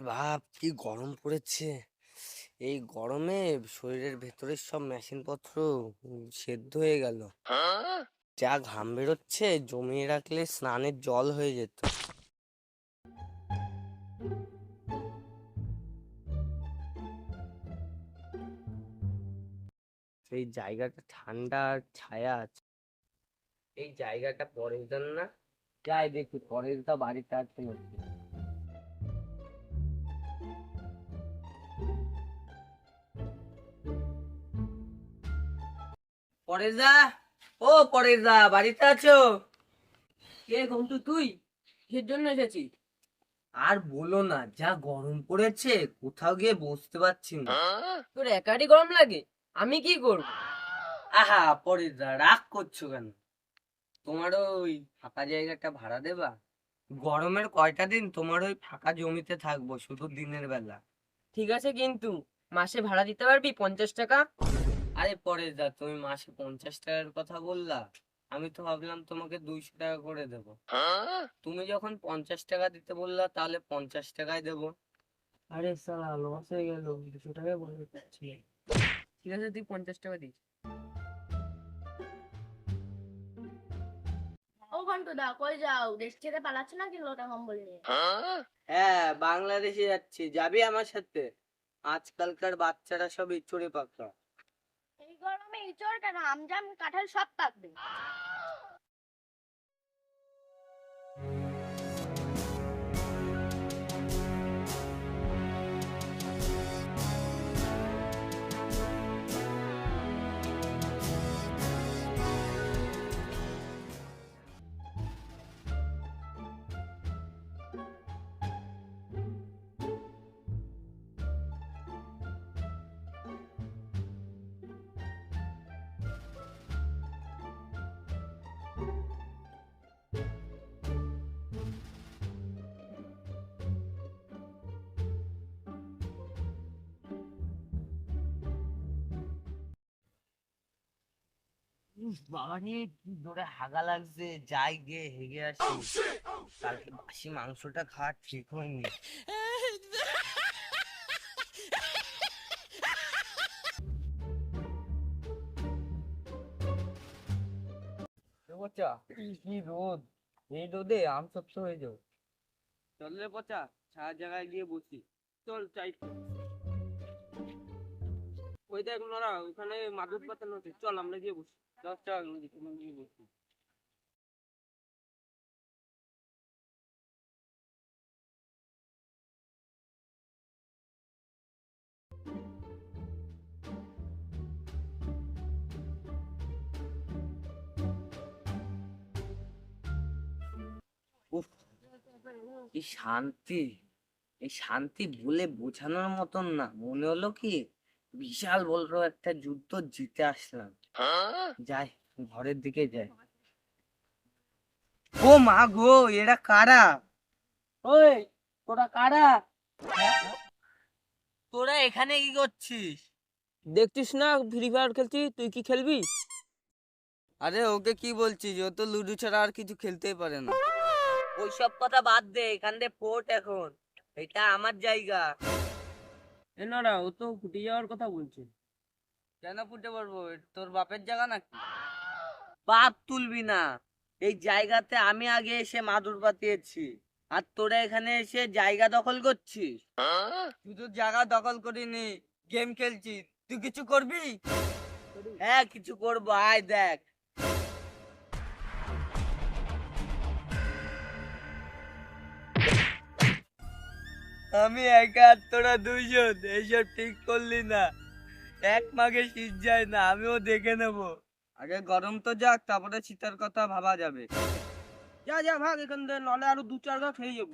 বাপ, কি গরম পড়েছে। এই গরমে শরীরের ভেতরের সব মেশিন পত্র সেদ্ধ হয়ে গেল। যা ঘাম বেরোচ্ছে, জমিয়ে রাখলে স্নানের জল হয়ে যেত। সেই জায়গাটা ঠান্ডা আর ছায়া আছে। এই জায়গাটা জন্য না? যাই দেখি, পরের দা বাড়িতে আছে পরেশদা? ও পরেশদা বাড়িতে আছো? কে ঘন্টু তুই? কিসের জন্য এসেছিস? আর বলো না যা গরম পড়েছে কোথাও গিয়ে বসতে পারছি না। তোর একারই গরম লাগে আমি কি করব? আহা পরেশদা রাগ করছ কেন? তোমার ওই ফাঁকা জায়গাটা ভাড়া দেবা? গরমের কয়টা দিন তোমার ওই ফাঁকা জমিতে থাকব শুধু দিনের বেলা। ঠিক আছে কিন্তু মাসে ভাড়া দিতে পারবি পঞ্চাশ টাকা? আরে পরেশদা তুমি মাসে পঞ্চাশ টাকার কথা বললা আমি তো ভাবলাম তোমাকে দুইশো টাকা করে দেবো। তুমি যখন পঞ্চাশ টাকা দিতে বললা তাহলে পঞ্চাশ টাকায় দেবো। আরে সালা লস হয়ে গেল দুশো টাকা বলে দিচ্ছি ঠিক আছে তুই পঞ্চাশ টাকা দিস। ও ঘন্টুদা কই যাও? দেশ ছেড়ে পালাচ্ছে নাকি লোটা কম্বল নিয়ে? হ্যাঁ বাংলাদেশে যাচ্ছি যাবি আমার সাথে? আজকালকার বাচ্চারা সব ইচড়ে পাকা গরমে ইচড় কেন? আমজাম কাঁঠাল সব পাকবে। কি জোরে হাগা লাগছে যাই গিয়ে হেগে আসি। কালকে বাসি মাংসটা খাওয়া ঠিক হয়নি। পচা কি রোদ? এই রোদে আম সপ্ত হয়ে যাও। চল রে পচা ছায়া জায়গায় গিয়ে বসি। চল চাই। ওই দেখ নোরা ওখানে মাদুর আছে। চল আমরা গিয়ে বসি। বসি উফ কি শান্তি, এই শান্তি বলে বোঝানোর মতন না। মনে হলো কি, বিশাল বড় একটা যুদ্ধ জিতে আসলাম। যাই ঘরের দিকে যাই। ও মা গো এরা কারা? ওই তোরা কারা? তোরা এখানে কি করছিস? দেখছিস না ফ্রি ফায়ার খেলছি তুই কি খেলবি? আরে ওকে কি বলছিস? ও তো লুডো ছাড়া আর কিছু খেলতেই পারে না। ওইসব কথা বাদ দে এখান দিয়ে পোর্ট এখন। এটা আমার জায়গা। এ না ও তো ফুটে যাওয়ার কথা বলছে। কেন ফুটে পারব তোর বাপের জায়গা নাকি? বাপ তুলবি না। এই জায়গাতে আমি আগে এসে মাদুর পাতিয়েছি। আর তোরা এখানে এসে জায়গা দখল করছিস? তো জায়গা দখল করিনি গেম খেলছিস। তুই কিছু করবি? হ্যাঁ কিছু করব। আয় দেখ। আমি একা তোরা দুইজন, এইসব ঠিক করলি না। এক মাগে শীত যায় না, আমিও দেখে নেব। আগে গরম তো যাক, তারপরে শীতের কথা ভাবা যাবে। যা যা, ভাগ এখান থেকে, নলে আরও দু চার গা খেয়ে যাব।